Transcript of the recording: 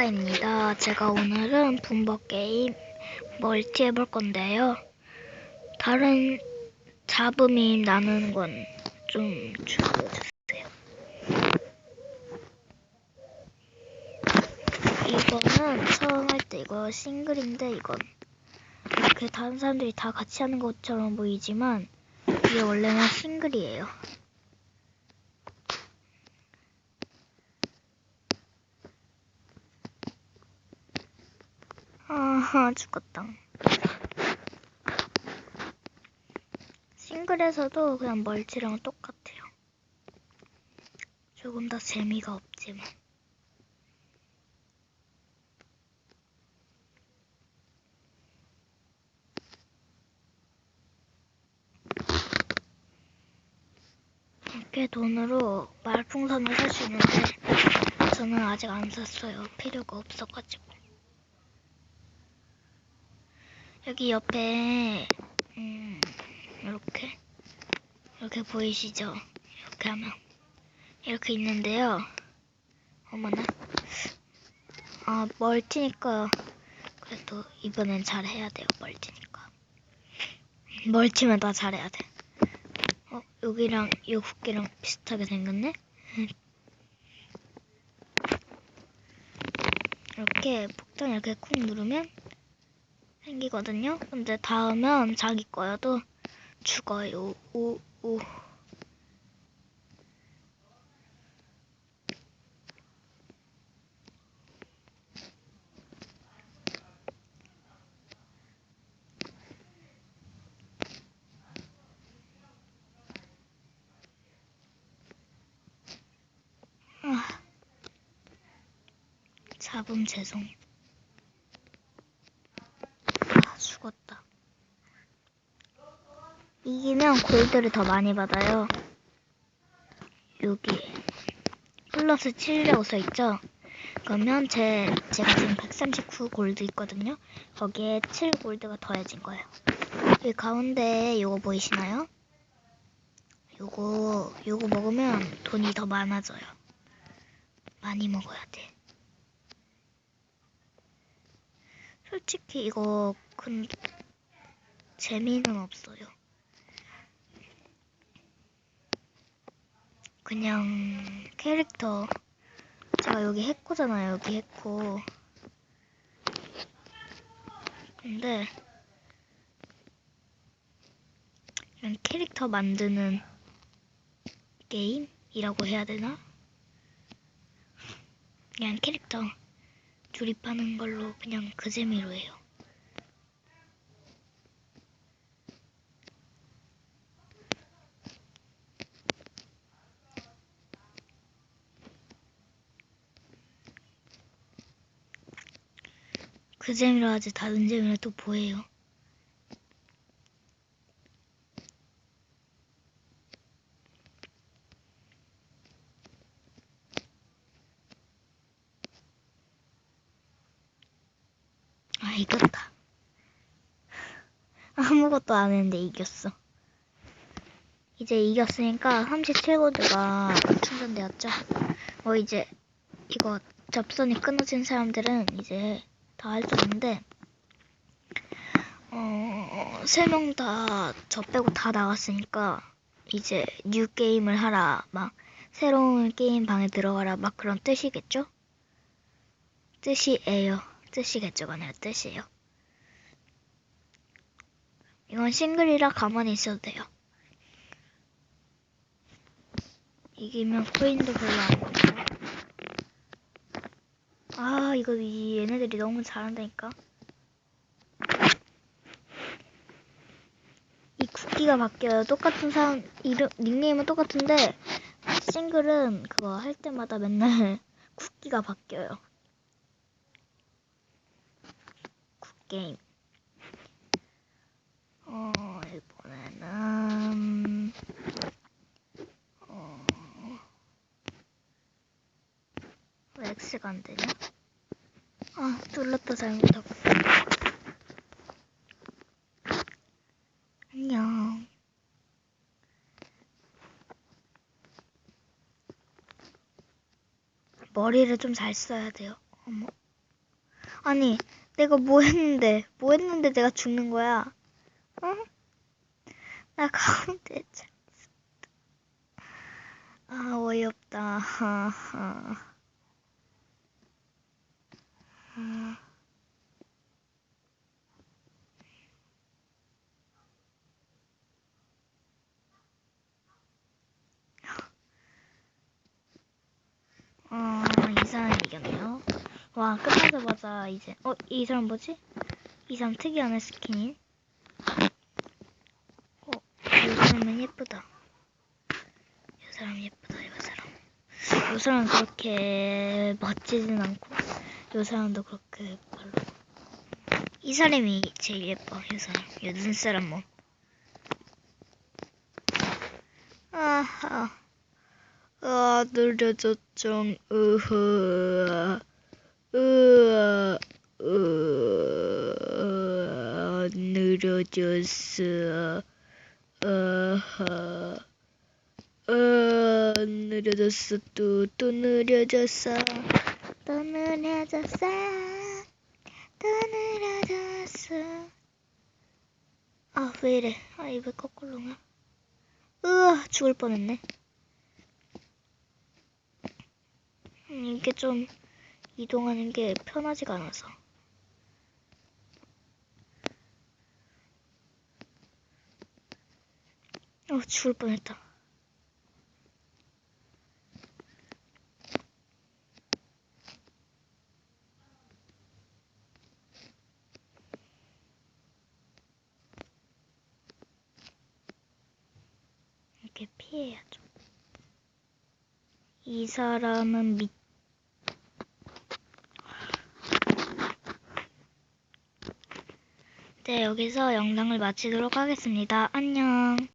아까입니다. 제가 오늘은 분버 게임 멀티 해볼 건데요. 다른 잡음이 나는 건 좀 줄여주세요. 이거는 처음 할 때 이거 싱글인데 이건 이렇게 다른 사람들이 다 같이 하는 것처럼 보이지만 이게 원래는 싱글이에요. 아, 죽었다. 싱글에서도 그냥 멀티랑 똑같아요. 조금 더 재미가 없지만. 이렇게 돈으로 말풍선을 살 수 있는데 저는 아직 안 샀어요. 필요가 없어가지고. 여기 옆에 음, 이렇게 이렇게 보이시죠? 이렇게 하면 이렇게 있는데요. 어머나. 아 멀티니까 그래도 이번엔 잘 해야 돼요. 멀티니까. 멀티면 다 잘해야 돼. 어 여기랑 이 국기랑 비슷하게 생겼네. 이렇게 폭탄 이렇게 쿵 누르면 생기거든요. 근데 닿으면 자기 거여도 죽어요. 오, 오. 아, 잡음 죄송. 아, 죽었다. 이기면 골드를 더 많이 받아요. 여기 플러스 7이라고 써있죠? 그러면 제, 제가 지금 139 골드 있거든요? 거기에 7 골드가 더해진 거예요. 여기 가운데 요거 보이시나요? 요거, 요거 먹으면 돈이 더 많아져요. 많이 먹어야 돼. 솔직히 이거 근 재미는 없어요. 그냥 캐릭터 제가 여기 해코잖아요. 여기 해코. 근데 그냥 캐릭터 만드는 게임이라고 해야 되나? 그냥 캐릭터 조립하는 걸로 그냥 그 재미로 해요. 그 재미로 하지 다른 재미로 또 뭐예요? 아 이겼다. 아무것도 안 했는데 이겼어. 이제 이겼으니까 37골드가 충전되었죠. 어 이제 이거 접선이 끊어진 사람들은 이제 다할수 있는데 어, 세 명 다 저 빼고 다 나갔으니까 이제 뉴 게임을 하라 막 새로운 게임 방에 들어가라 막 그런 뜻이겠죠? 뜻이에요. 뜻이겠죠가 아니라 뜻이에요. 이건 싱글이라 가만히 있어도 돼요. 이기면 코인도 별로 안 받고. 아, 이거 이 얘네들이 너무 잘한다니까. 이 국기가 바뀌어요. 똑같은 사람 이름 닉네임은 똑같은데 싱글은 그거 할 때마다 맨날 국기가 바뀌어요. 국게임. 어, 이번에는 왜 X가 안 되냐? 아, 눌렀다 잘못하고. 안녕. 머리를 좀 잘 써야 돼요. 어머. 아니, 내가 뭐 했는데, 뭐 했는데 내가 죽는 거야? 응? 나 가운데 차 있었다. 아, 어이없다. 아. 어, 이 사람이 이겼네요. 와, 끝나자마자 이제, 어, 이 사람 뭐지? 이 사람 특이하네, 스킨이. 어, 이 사람은 예쁘다. 이 사람 예쁘다, 이 사람. 이 사람 그렇게 멋지진 않고, 이 사람도 그렇게 별로. 이 사람이 제일 예뻐, 이 사람. 이 눈사람 뭐. 아하. 아, 느려졌정, 으흐. 으아, 으아, 느려졌어. 아하. 아, 느려졌어. 또, 또 느려졌어. 또 느려졌어. 또 느려졌어. 아, 왜 이래. 아, 이왜 거꾸로 가. 으아, 죽을 뻔했네. 음, 이게 좀 이동하는 게 편하지가 않아서. 어, 죽을 뻔했다. 피해야죠. 이 사람은 밑 네, 여기서 영상을 마치도록 하겠습니다. 안녕.